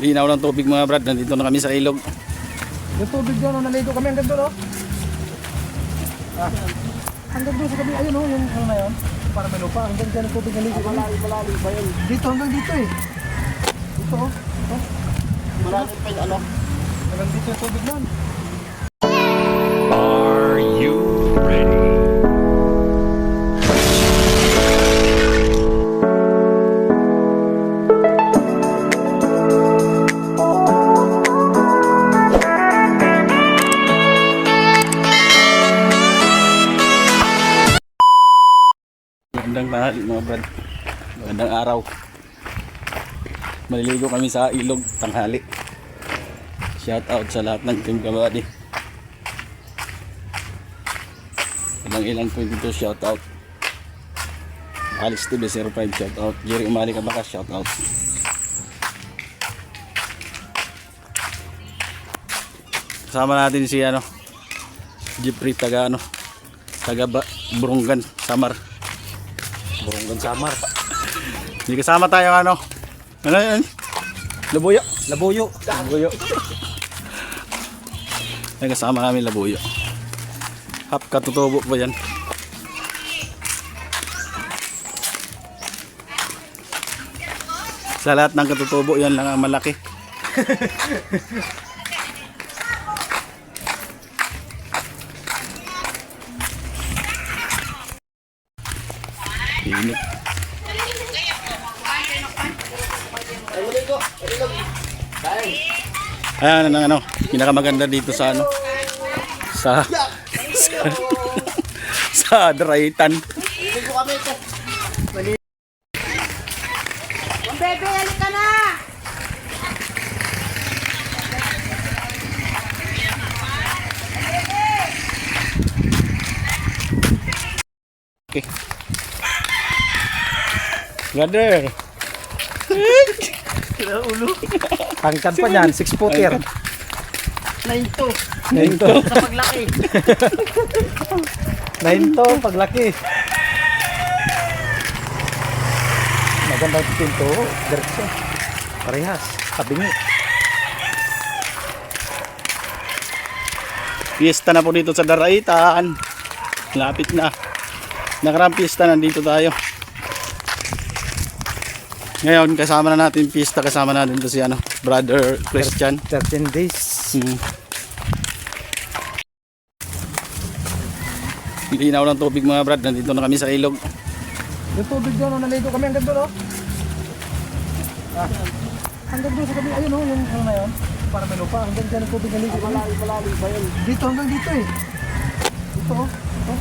Linaw ng tubig mga brad. Nandito na kami sa ilog. Yung tubig doon, oh, naligo kami hanggang doon, oh. Ah. Hanggang doon sa gabi, ayun, oh, yung ano na yun. Para may lupa, hanggang dyan ang tubig naligo. Malalim, malalim ba yun? Dito, hanggang dito eh. Dito, oh. Ito. Malalim pa yung ano. Hanggang dito yung tubig nun. Magandang tanghali mga brad. Magandang araw. Maliligo kami sa ilog tanghali. Shout out sa lahat ng team kabady. Ilang ilang 22 shout out. Alex TV 05 shout out. Jerry Umali Kabaka shout out. Kasama natin si ano Jeffrey taga ano taga Burungan Samar. Burunggan samar. Hindi kasama tayo ano. Ano yun? Labuyo. Labuyo. Labuyo. Ay kasama kami labuyo. Hap katutubo pa yan. Sa lahat ng katutubo yan lang ang malaki. Ayan ang ano, pinakamaganda dito sa ano sa sa, sa Draytan. Bebe, halika na! Okay. Brother. Tangkad pa niyan, 6 footer. Nine to. Ito. Sa paglaki. 9 to, paglaki. Maganda yung pinto, diretso. Parehas, tabingi. Fiesta na po dito sa Daraitan. Lapit na. Nakarang fiesta nandito tayo. Ngayon kasama na natin fiesta kasama natin to si ano, brother Christian. 13 days. Hmm. Linaw ng tubig mga brad, nandito na kami sa ilog. Yung tubig doon, oh, naligo kami hanggang doon, oh. Ah. Hanggang doon sa gabi, ayun, oh, yung ano na yun. Para may lupa, hanggang dyan ang tubig naligo. Malalim, malalim ba yun? Dito, hanggang dito eh. Dito, oh. Ito.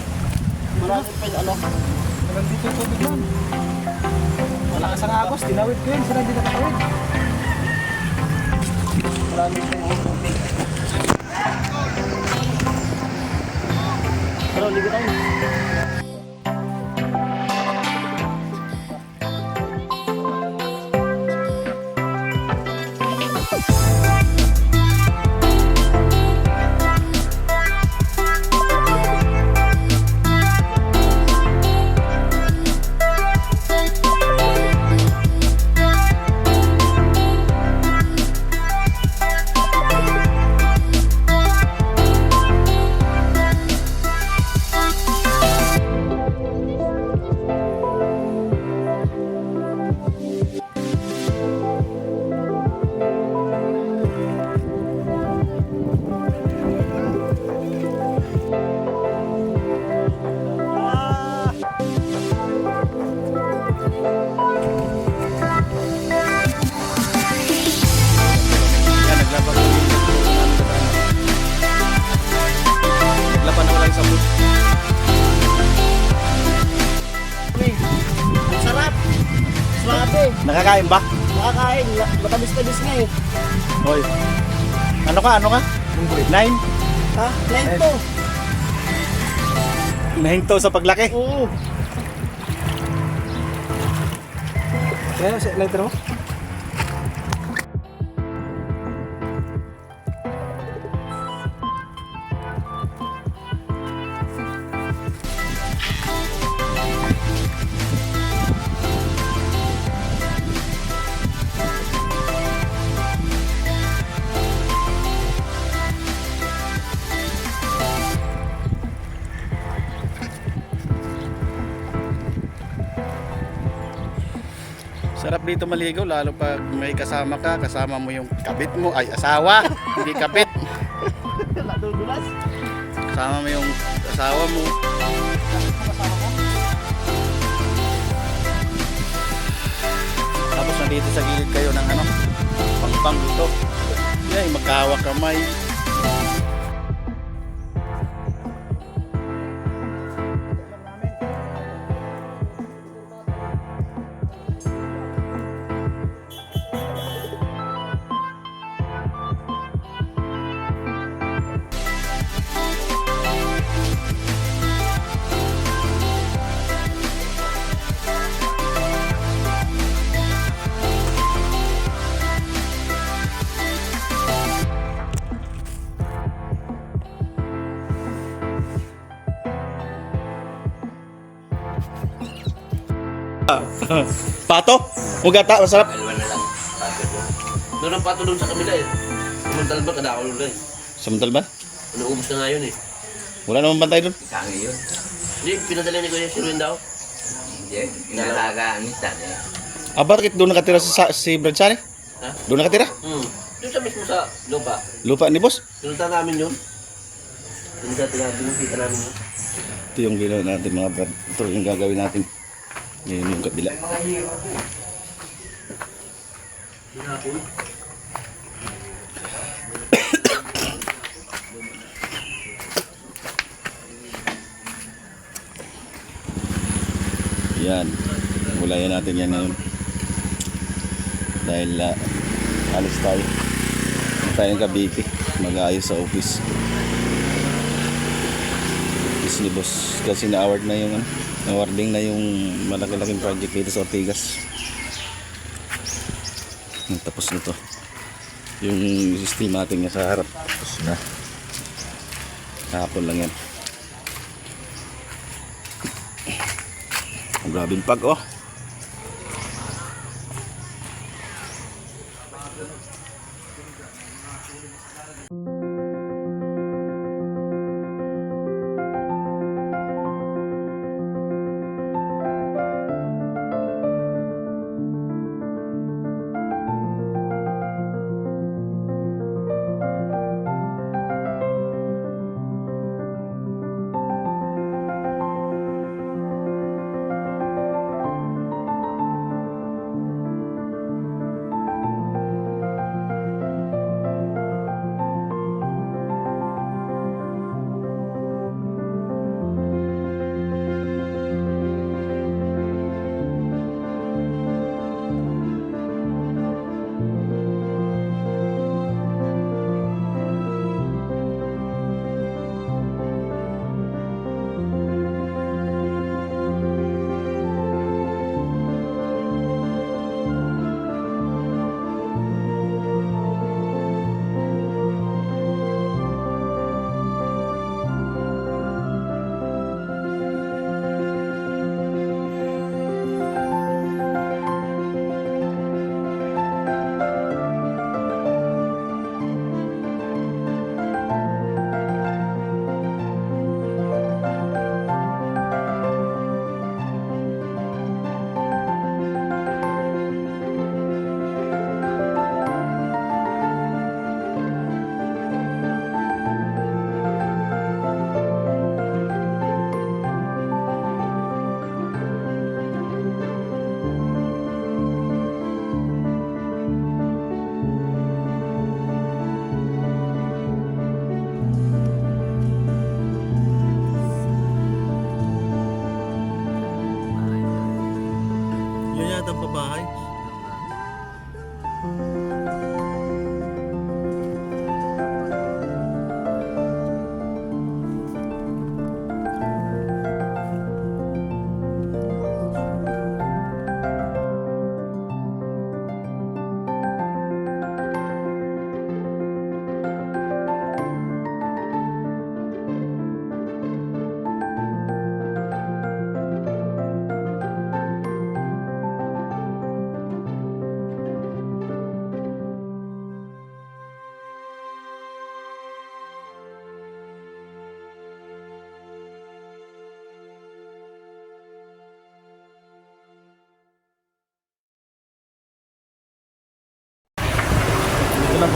Malalim pa yung ano. Hanggang dito yung tubig nun. Malakas ang agos, tinawid ko yun, sila hindi nakatawid. Yung tubig. Pero ligo tayo. Swabe. Nakakain ba? Nakakain. Matamis-tamis nga eh. Hoy. Ano ka? Ano ka? Nine? Ha? Nine to. Nahinto sa paglaki. Oo. Kaya, lighter mo? Sarap dito maligo lalo pag may kasama ka, kasama mo yung kabit mo, ay asawa, hindi kabit. Nadudulas. Kasama mo yung asawa mo. Tapos nandito sa gilid kayo ng ano, pangpang dito. Yan, magkahawak kamay. Pato? Mugata, masarap. Dalawa na lang. Doon ang pato doon sa kabila eh. Kumantal ba kada ako doon eh. Samantal ba? Inuubos na nga yun eh. Wala namang bantay doon. Tangi yun. Hindi, pinadala ni Kuya Sirwin daw. Hindi, inalagaan minsan eh. Ah, bakit doon nakatira si, Sa- si Brad Sane? Ha? Doon nakatira? Hmm. Doon sa mismo sa lupa. Lupa ni boss? Pinunta namin yun. Pinunta namin kita namin yun. Ito yung ginawa natin mga brad. Ito yung gagawin natin. Ngayon yung kabila. Yan. Gulayan natin yan ngayon. Dahil uh, alis tayo. Punta tayo ng Cavite. Mag-aayos sa office. Office ni boss. Kasi na-award na yung ano, na-awarding na yung malaki-laking project dito sa Ortigas. Yung Tapos na to. Yung steel matting niya sa harap. Tapos na. Kahapon lang yan. Ang grabing pag oh.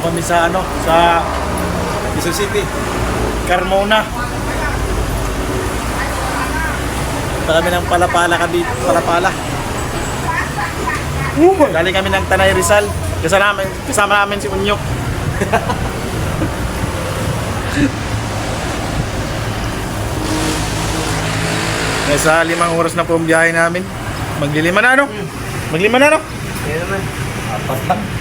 Kami sa ano, sa Quezon City. Carmona. Punta kami ng Palapala kami, Palapala. Galing kami ng Tanay Rizal. Kasama namin, kasama namin si Unyok. Nasa limang oras na po ang biyahe namin. Maglilima na, no? Maglima na, no? Kaya naman. Apat lang.